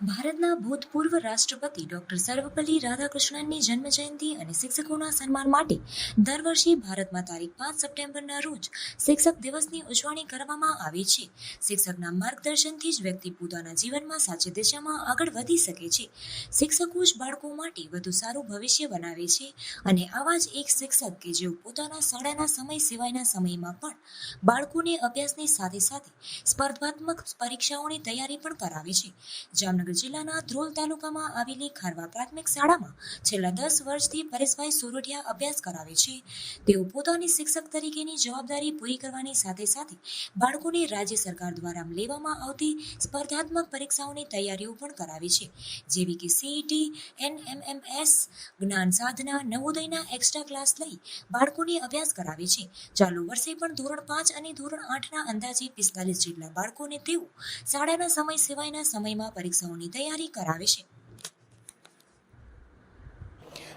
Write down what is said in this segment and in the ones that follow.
ભારતના ભૂતપૂર્વ રાષ્ટ્રપતિ ડોક્ટર સર્વપલ્લી રાધાકૃષ્ણનની જન્મજયંતિ અને શિક્ષકોના સન્માન માટે દર વર્ષે ભારતમાં તારીખ પાંચ સપ્ટેમ્બરના રોજ શિક્ષક દિવસની ઉજવણી કરવામાં આવે છે. શિક્ષકના માર્ગદર્શનથી જ વ્યક્તિ પોતાના જીવનમાં સાચી દિશામાં આગળ વધી શકે છે. શિક્ષકો જ બાળકો માટે વધુ સારું ભવિષ્ય બનાવે છે અને આવા જ એક શિક્ષક કે જેઓ પોતાના શાળાના સમય સિવાયના સમયમાં પણ બાળકોને અભ્યાસની સાથે સાથે સ્પર્ધાત્મક પરીક્ષાઓની તૈયારી પણ કરાવે છે. જામનગર જિલ્લાના ધ્રોલ તાલુકામાં આવેલી ખારવા પ્રાથમિક શાળામાં છેલ્લા દસ વર્ષથી પરેશભાઈ સોરઠિયા અભ્યાસ કરાવે છે. તેઓ પોતાની શિક્ષક તરીકેની જવાબદારી પૂરી કરવાની સાથે સાથે બાળકોને રાજ્ય સરકાર દ્વારા લેવામાં આવતી સ્પર્ધાત્મક પરીક્ષાઓની તૈયારીઓ પણ કરાવે છે. જેવી કે સીઈટી એનએમએમએસ જ્ઞાન સાધના, નવોદયના એક્સ્ટ્રા ક્લાસ લઈ બાળકોને અભ્યાસ કરાવે છે. ચાલુ વર્ષે પણ ધોરણ પાંચ અને ધોરણ આઠના અંદાજે પિસ્તાલીસ જેટલા બાળકોને તેઓ શાળાના સમય સિવાયના સમયમાં પરીક્ષાઓની તૈયારી કરાવે છે.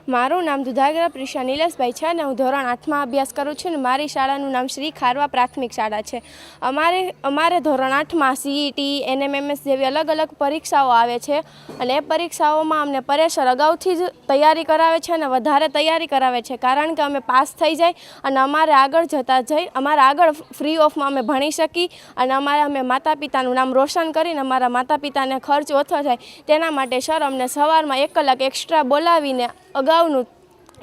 મારું નામ દુધાગરા પ્રિશા નિલેશભાઈ છે અને હું ધોરણ આઠમાં અભ્યાસ કરું છું ને મારી શાળાનું નામ શ્રી ખારવા પ્રાથમિક શાળા છે. અમારે અમારે ધોરણ આઠમાં સીઈટી એનએમએમએસ જેવી અલગ અલગ પરીક્ષાઓ આવે છે અને એ પરીક્ષાઓમાં અમને પરેશર અગાઉથી જ તૈયારી કરાવે છે અને વધારે તૈયારી કરાવે છે કારણ કે અમે પાસ થઈ જાય અને અમારે આગળ જતાં જઈ, અમારે આગળ ફ્રી ઓફમાં અમે ભણી શકી અને અમારે અમે માતા પિતાનું નામ રોશન કરીને અમારા માતા પિતાને ખર્ચ ઓછો થાય. તેના માટે સર અમને સવારમાં એક કલાક એક્સ્ટ્રા બોલાવીને અગાઉનું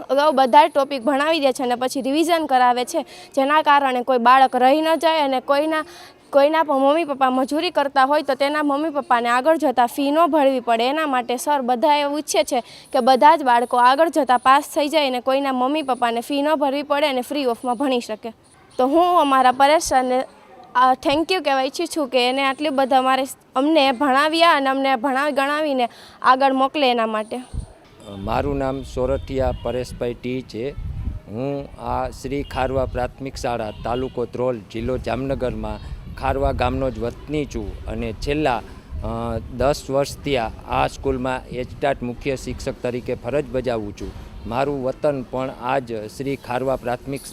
અગાઉ બધા ટોપિક ભણાવી દે છે અને પછી રિવિઝન કરાવે છે, જેના કારણે કોઈ બાળક રહી ન જાય અને કોઈના કોઈના પણ મમ્મી પપ્પા મજૂરી કરતા હોય તો તેના મમ્મી પપ્પાને આગળ જતાં ફી ન ભરવી પડે. એના માટે સર બધા એવું ઈચ્છે છે કે બધા જ બાળકો આગળ જતાં પાસ થઈ જાય અને કોઈના મમ્મી પપ્પાને ફી ન ભરવી પડે અને ફ્રી ઓફમાં ભણી શકે. તો હું અમારા પરેશ સરને થેન્ક યુ કહેવા ઈચ્છું છું કે એને આટલી બધા અમારે અમને ભણાવ્યા અને અમને ભણાવી ગણાવીને આગળ મોકલે એના માટે. મારું નામ સોરઠિયા પરેશભાઈ ટી છે. હું આ શ્રી ખારવા પ્રાથમિક શાળા તાલુકો ત્રોલ જિલ્લો જામનગરમાં ખારવા ગામનો જ વતની છું અને છેલ્લા દસ વર્ષથી આ સ્કૂલમાં એચટાટ મુખ્ય શિક્ષક તરીકે ફરજ બજાવું છું. મારું વતન પણ આજ શ્રી ખારવા પ્રાથમિક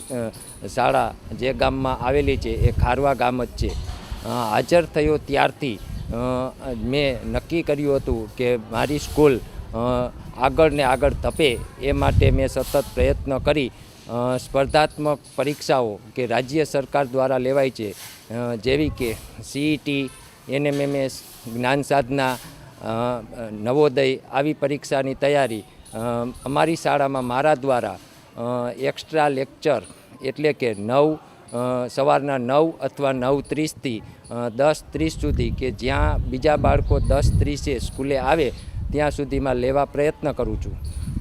શાળા જે ગામમાં આવેલી છે એ ખારવા ગામ જ છે. હાજર થયો ત્યારથી મેં નક્કી કર્યું હતું કે મારી સ્કૂલ આગળ ને આગળ તપે એ માટે મેં સતત પ્રયત્ન કરી સ્પર્ધાત્મક પરીક્ષાઓ કે રાજ્ય સરકાર દ્વારા લેવાય છે જેવી કે સીઈટી એનએમએમએસ જ્ઞાન સાધના નવોદય આવી પરીક્ષાની તૈયારી. અમારી શાળામાં મારા દ્વારા એક્સ્ટ્રા લેક્ચર એટલે કે નવ સવારના નવ અથવા નવ ત્રીસથી દસ ત્રીસ સુધી કે જ્યાં બીજા બાળકો દસ ત્રીસે સ્કૂલે આવે ત્યાં સુધીમાં લેવા પ્રયત્ન કરું છું.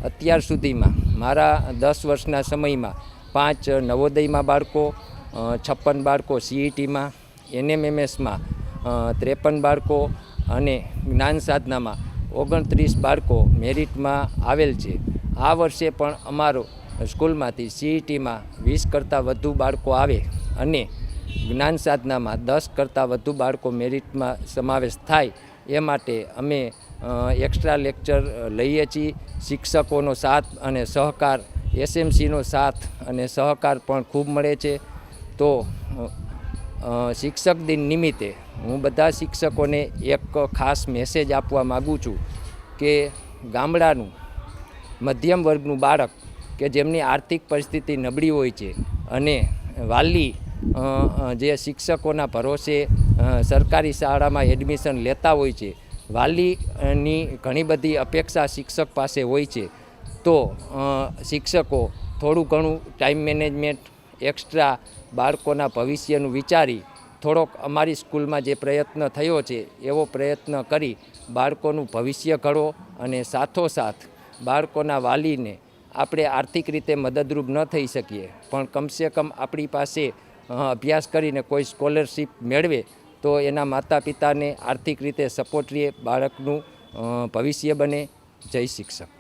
અત્યાર સુધીમાં, મારા દસ વર્ષના સમયમાં પાંચ નવોદયમાં બાળકો છપ્પન બાળકો સીઈટીમાં એનએમએમએસમાં ત્રેપન બાળકો અને જ્ઞાન સાધનામાં ઓગણત્રીસ બાળકો મેરિટમાં આવેલ છે. આ વર્ષે પણ અમારો સ્કૂલમાંથી સીઈટીમાં વીસ કરતાં વધુ બાળકો આવે અને જ્ઞાન સાધનામાં દસ કરતાં વધુ બાળકો મેરિટમાં સમાવેશ થાય એ માટે અમે એક્સ્ટ્રા લેક્ચર લઈએ છીએ. શિક્ષકોનો સાથ અને સહકાર, એસએમસીનો સાથ અને સહકાર પણ ખૂબ મળે છે. તો શિક્ષક દિન નિમિત્તે હું બધા શિક્ષકોને એક ખાસ મેસેજ આપવા માગું છું કે ગામડાનું, મધ્યમ વર્ગનું બાળક કે જેમની આર્થિક પરિસ્થિતિ નબળી હોય છે અને વાલી જે શિક્ષકોના ભરોસે સરકારી શાળામાં એડમિશન લેતા હોય છે વાલીની ઘણી બધી અપેક્ષા શિક્ષક પાસે હોય છે. તો શિક્ષકો થોડું ઘણું ટાઈમ મેનેજમેન્ટ, એક્સ્ટ્રા બાળકોના ભવિષ્યનું વિચારી, થોડોક અમારી સ્કૂલમાં જે પ્રયત્ન થયો છે, એવો પ્રયત્ન કરી બાળકોનું ભવિષ્ય ઘડો અને સાથોસાથ બાળકોના વાલીને આપણે આર્થિક રીતે મદદરૂપ ન થઈ શકીએ. પણ કમસે કમ આપણી પાસે અભ્યાસ કરીને કોઈ સ્કોલરશીપ મેળવે તો એના માતા પિતાને આર્થિક રીતે સપોર્ટ રહે બાળકનું ભવિષ્ય બને. જય શિક્ષક.